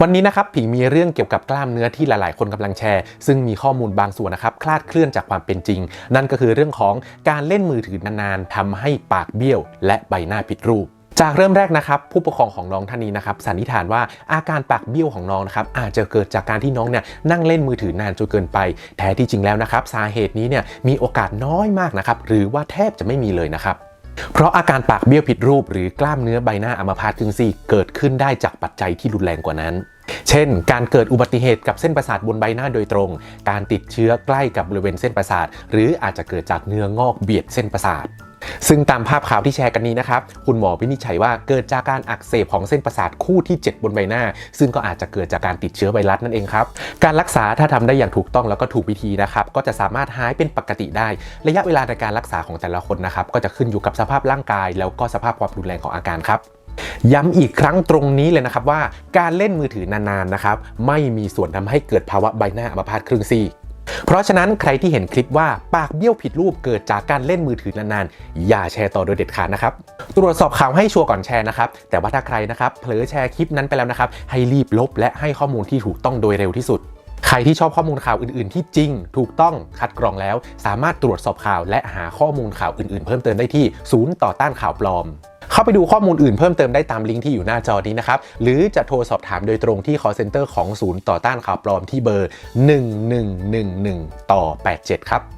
วันนี้นะครับผิงมีเรื่องเกี่ยวกับกล้ามเนื้อที่หลาย ๆ คนกำลังแชร์ ซึ่งมีข้อมูลบางส่วนนะครับคลาดเคลื่อนจากความเป็นจริง นั่นก็คือเรื่องของการเล่นมือถือนาน ๆทำให้ปากเบี้ยว และใบหน้าผิดรูปจากเริ่มแรกนะครับผู้ปกครองของน้องท่านนี้นะครับสันนิษฐานว่าอาการปากเบี้ยวของน้องนะครับอาจจะเกิดจากการที่น้องเนี่ยนั่งเล่นมือถือนานจนเกินไป แท้ที่จริงแล้วนะครับ สาเหตุนี้เนี่ยมีโอกาสน้อยมากนะครับหรือว่าแทบจะไม่มีเลยนะครับ เพราะอาการปากเบี้ยวผิดรูปหรือกล้ามเนื้อใบหน้าอัมพาตครึ่งซีกเกิดขึ้นได้จากปัจจัยที่รุนแรงกว่านั้น เช่น การเกิดอุบัติเหตุกับเส้นประสาทบนใบหน้าโดยตรง การติดเชื้อใกล้กับบริเวณเส้นประสาท หรืออาจจะเกิดจากเนื้องอกเบียดเส้นประสาทซึ่งตามภาพข่าวที่แชร์กันนี้นะครับ คุณหมอวินิจฉัยว่าเกิดจากการอักเสบของเส้นประสาทคู่ที่ 7 บนใบหน้า ซึ่งก็อาจจะเกิดจากการติดเชื้อไวรัสนั่นเองครับ การรักษาถ้าทำได้อย่างถูกต้องแล้วก็ถูกวิธีนะครับ ก็จะสามารถหายเป็นปกติได้ ระยะเวลาในการรักษาของแต่ละคนนะครับ ก็จะขึ้นอยู่กับสภาพร่างกาย แล้วก็สภาพความรุนแรงของอาการครับ ย้ำอีกครั้งตรงนี้เลยนะครับว่าการเล่นมือถือนานๆนะครับไม่มีส่วนทำให้เกิดภาวะใบหน้าอัมพาตครึ่งซีกเพราะฉะนั้นใครที่เห็นคลิปว่าปากเบี้ยวผิดรูปเกิดจากการเล่นมือถือนานๆ อย่าแชร์ต่อโดยเด็ดขาดนะครับ ตรวจสอบข่าวให้ชัวร์ก่อนแชร์นะครับ แต่ว่าถ้าใครนะครับเผลอแชร์คลิปนั้นไปแล้วนะครับ ให้รีบลบและให้ข้อมูลที่ถูกต้องโดยเร็วที่สุด ใครที่ชอบข้อมูลข่าวอื่นๆ ที่จริง ถูกต้องคัดกรองแล้ว สามารถตรวจสอบข่าว และหาข้อมูลข่าวอื่นๆ เพิ่มเติมได้ที่ศูนย์ต่อต้านข่าวปลอม เข้าไปดูข้อมูลอื่นเพิ่มเติมได้ตามลิงก์ที่อยู่หน้าจอนี้นะครับ หรือจะโทรสอบถามโดยตรงที่ call center ของศูนย์ต่อต้านข่าวปลอมที่เบอร์ 1111ต่อ 87 ครับ